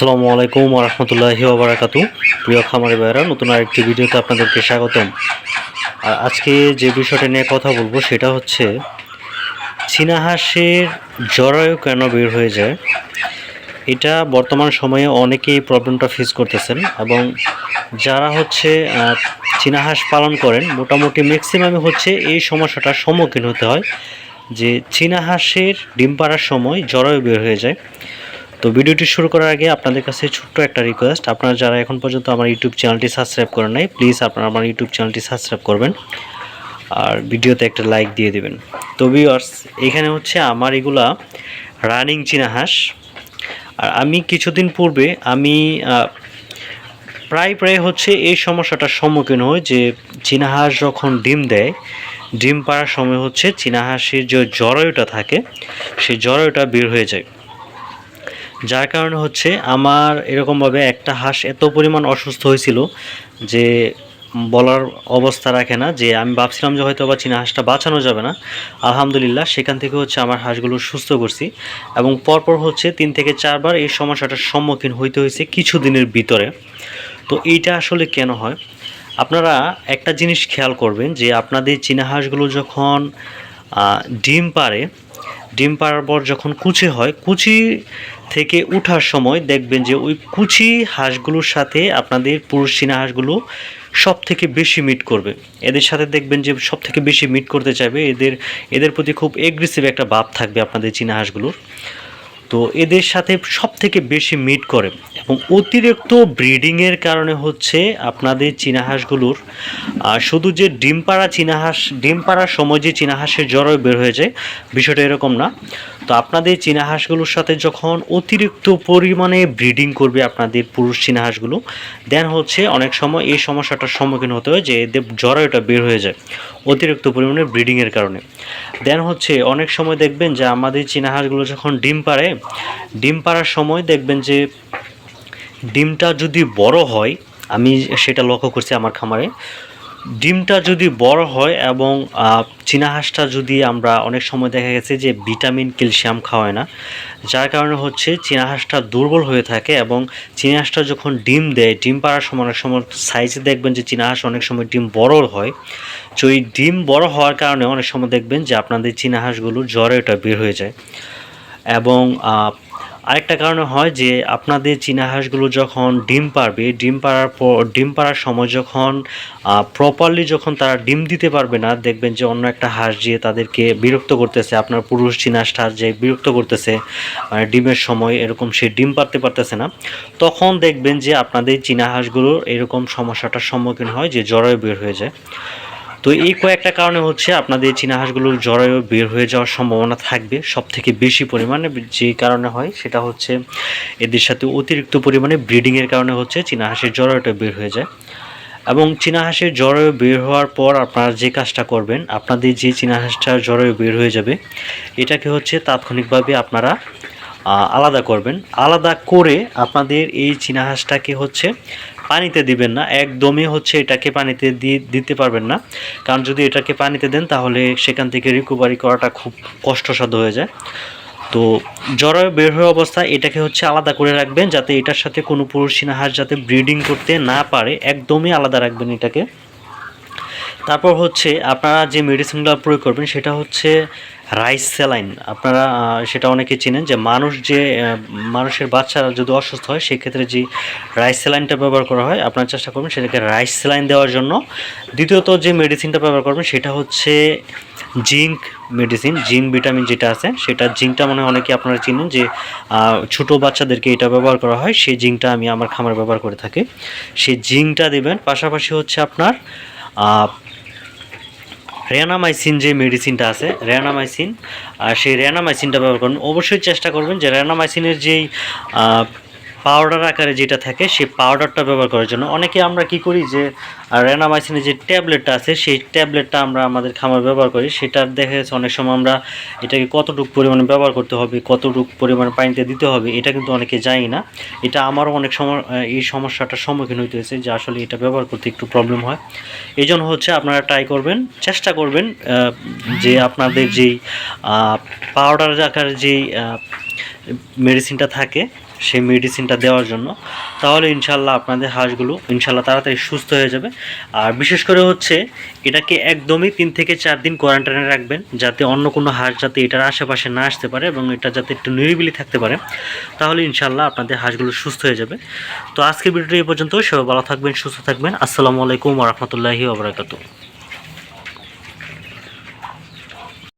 আসসালামু আলাইকুম রহমতুল্লাহি ওবরাকাতু প্রিয় খামারি ভাইয়েরা নতুন আরেকটি ভিডিওতে আপনাদেরকে স্বাগতম। আর আজকে যে বিষয়টা নিয়ে কথা বলব সেটা হচ্ছে চীনা হাঁসের জরায়ু কেন বের হয়ে যায়? এটা বর্তমান সময়ে অনেকেই প্রবলেমটা ফেস করতেছেন এবং যারা হচ্ছে আহ, চীনা হাঁস পালন করেন মোটামুটি ম্যাক্সিমামে হচ্ছে এই সমস্যাটার সম্মুখীন হতে হয় যে চীনা হাঁসের ডিম পাড়ার সময় জরায়ু বের হয়ে যায়। তো ভিডিওটি শুরু করার আগে আপনাদের কাছে ছোট্ট একটা রিকোয়েস্ট আপনারা যারা এখন পর্যন্ত আমার ইউটিউব চ্যানেলটি সাবস্ক্রাইব করেন নাই প্লিজ আপনারা আমার ইউটিউব চ্যানেলটি সাবস্ক্রাইব করবেন আর ভিডিওতে একটা লাইক দিয়ে দেবেন। তো ভিউয়ার্স এখানে হচ্ছে আমার এগুলা রানিং চীনা হাঁস। আর আমি কিছুদিন পূর্বে আমি প্রায় প্রায় হচ্ছে এই সমস্যাটার সম্মুখীন হই যে চীনা হাঁস যখন ডিম দেয়, ডিম পাড়ার সময় হচ্ছে চীনা হাঁসের যে জরায়ুটা থাকে, সেই জরায়ুটা বের হয়ে যায়। যার কারণে হচ্ছে আমার এরকমভাবে একটা হাঁস এত পরিমাণ অসুস্থ হয়েছিল যে বলার অবস্থা রাখে না, যে আমি ভাবছিলাম যে হয়তো বা চীনা হাঁসটা বাঁচানো যাবে না। আলহামদুলিল্লাহ, সেখান থেকে হচ্ছে আমার হাঁসগুলো সুস্থ করছি এবং পরপর হচ্ছে তিন থেকে চারবার এই সমস্যাটার সম্মুখীন হইতে হয়েছে কিছু দিনের ভিতরে। তো এইটা আসলে কেন হয়? আপনারা একটা জিনিস খেয়াল করবেন যে আপনাদের চীনা হাঁসগুলো যখন ডিম পারে ডিম পাড়ার পর যখন কুচি হয়, কুচি থেকে উঠার সময় দেখবেন যে ওই কুচি হাঁসগুলোর সাথে আপনাদের পুরুষ চীনা হাঁসগুলো সব থেকে বেশি মিট করবে। এদের সাথে দেখবেন যে সব থেকে বেশি মিট করতে চাইবে। এদের এদের প্রতি খুব এগ্রেসিভ একটা ভাব থাকবে আপনাদের চীনা হাঁসগুলোর। তো এদের সাথে সব থেকে বেশি মিট করে এবং অতিরিক্ত ব্রিডিংয়ের কারণে হচ্ছে আপনাদের চীনা হাঁসগুলোর আহ, শুধু যে ডিম পাড়া চীনা হাঁস ডিম পাড়ার সময় যে চীনা হাঁসের জ্বরও বের হয়ে যায় বিষয়টা এরকম না। তো আপনাদের চীনা হাঁসগুলোর সাথে যখন অতিরিক্ত পরিমাণে ব্রিডিং করবে আপনাদের পুরুষ চীনা হাঁসগুলো দেন হচ্ছে অনেক সময় এই সমস্যাটার সম্মুখীন হতে হয় যে এদের জ্বরও এটা বের হয়ে যায়। অতিরিক্ত পরিমাণে ব্রিডিংয়ের কারণে। দেন হচ্ছে, অনেক সময় দেখবেন যে আমাদের চীনাহাঁসগুলো যখন ডিম পাড়ে, ডিম পাড়ার সময় দেখবেন যে ডিমটা যদি বড় হয়, আমি সেটা লক্ষ্য করছি আমার খামারে ডিমটা যদি বড় হয় এবং চীনা হাঁসটা যদি আমরা অনেক সময় দেখা গেছে যে ভিটামিন, ক্যালসিয়াম খাওয়ায় না, যার কারণে হচ্ছে চীনা হাঁসটা দুর্বল হয়ে থাকে এবং চীনা হাঁসটা যখন ডিম দেয়, ডিম পাড়ার সময় অনেক সময় সাইজে দেখবেন যে চীনা হাঁস অনেক সময় ডিম বড় হয়। তো এই ডিম বড় হওয়ার কারণে অনেক সময় দেখবেন যে আপনাদের চীনা হাঁসগুলোর জ্বরে ওটা বের হয়ে যায়। এবং আরেকটা কারণে হয় যে আপনাদের চীনা হাঁসগুলো যখন ডিম পারবে, ডিম পাড়ার পর, ডিম পাড়ার সময় যখন প্রপারলি যখন তারা ডিম দিতে পারবে না, দেখবেন যে অন্য একটা হাঁস যে তাদেরকে বিরক্ত করতেছে, আপনার পুরুষ চীনা হাঁসটা যে বিরক্ত করতেছে মানে ডিমের সময় এরকম সে ডিম পারতে পারতেছে না, তখন দেখবেন যে আপনাদের চীনা হাঁসগুলোর এরকম সমস্যাটার সম্মুখীন হয়, যে জরায়ু বের হয়ে যায়। তো এই কয়েকটা কারণে হচ্ছে আপনাদের চীনা হাঁসগুলোর জরায়ু বের হয়ে যাওয়ার সম্ভাবনা থাকবে। সব থেকে বেশি পরিমাণে যে কারণে হয় সেটা হচ্ছে এদের সাথে অতিরিক্ত পরিমাণে ব্রিডিংয়ের কারণে হচ্ছে চীনা হাঁসের জরায়ুটা বের হয়ে যায়। এবং চীনা হাঁসের জরায়ু বের হওয়ার পর আপনারা যে কাজটা করবেন, আপনাদের যে চীনা হাঁসটার জরায়ু বের হয়ে যাবে, এটাকে হচ্ছে তাৎক্ষণিকভাবে আপনারা আলাদা করবেন। আলাদা করে আপনাদের এই চীনা হাঁসটাকে হচ্ছে পানিতে দিবেন না, একদমই হচ্ছে এটাকে পানিতে দিতে পারবেন না। কারণ যদি এটাকে পানিতে দেন, তাহলে সেখান থেকে রিকোভারি করাটা খুব কষ্টসাধ্য হয়ে যায়। তো জরায়ু বের হওয়া অবস্থা এটাকে হচ্ছে আলাদা করে রাখবেন, যাতে এটার সাথে কোনো পুরুষ সিনাহার যাতে ব্রিডিং করতে না পারে, একদমই আলাদা রাখবেন এটাকে। তারপর হচ্ছে আপনারা যে মেডিসিনগুলো প্রয়োগ করবেন, সেটা হচ্ছে রাইস স্যালাইন আপনারা সেটা অনেকে চেনেন যে মানুষ যে মানুষের বাচ্চারা যদি অসুস্থ হয়, সেক্ষেত্রে যে রাইস স্যালাইনটা ব্যবহার করা হয়, আপনারা চেষ্টা করবেন সেটাকে রাইস স্যালাইন দেওয়ার জন্য। দ্বিতীয়ত যে মেডিসিনটা ব্যবহার করবেন, সেটা হচ্ছে জিঙ্ক মেডিসিন জিঙ্ক ভিটামিন যেটা আছে, সেটা জিঙ্কটা মনে অনেকে আপনারা চিনেন যে ছোট বাচ্চাদেরকে এটা ব্যবহার করা হয়, সেই জিঙ্কটা আমি আমার খামারে ব্যবহার করে থাকি। সেই জিঙ্কটা দেবেন, পাশাপাশি হচ্ছে আপনার রেনামাইসিন যে মেডিসিনটা আছে রেনামাইসিন আর সেই রেনামাইসিনটা ব্যবহার করবেন অবশ্যই চেষ্টা করবেন যে রেনামাইসিনের যেই পাউডার আকারে যেটা থাকে, সেই পাউডারটা ব্যবহার করার জন্য। অনেকে আমরা কি করি যে রেনামাইসিনের যে ট্যাবলেটটা আছে, সেই ট্যাবলেটটা আমরা আমাদের খামার ব্যবহার করি। সেটার দেখা যাচ্ছে অনেক সময় আমরা এটাকে কতটুকু পরিমাণে ব্যবহার করতে হবে, কতটুকু পরিমাণে পানিতে দিতে হবে, এটা কিন্তু অনেকে জানি না। এটা আমারও অনেক সময় এই সমস্যাটার সম্মুখীন হইতে হয়েছে যে আসলে এটা ব্যবহার করতে একটু প্রবলেম হয়। এই জন্য হচ্ছে আপনারা ট্রাই করবেন, চেষ্টা করবেন যে আপনাদের যেই পাউডার আকার যেই মেডিসিনটা থাকে সেই মেডিসিনটা দেওয়ার জন্য, তাহলে ইনশাল্লাহ আপনাদের হাঁসগুলো ইনশাল্লাহ তাড়াতাড়ি সুস্থ হয়ে যাবে। আর বিশেষ করে হচ্ছে, এটাকে একদমই তিন থেকে চার দিন কোয়ারেন্টাইনে রাখবেন, যাতে অন্য কোনো হাঁস যাতে এটার আশেপাশে না আসতে পারে এবং এটা যাতে একটু নিরিবিলি থাকতে পারে। তাহলে ইনশাল্লাহ আপনাদের হাঁসগুলো সুস্থ হয়ে যাবে। তো আজকের ভিডিওটি এই পর্যন্ত সবাই ভালো থাকবেন, সুস্থ থাকবেন। আসসালামু আলাইকুম রহমতুল্লাহি ওবরাকাতু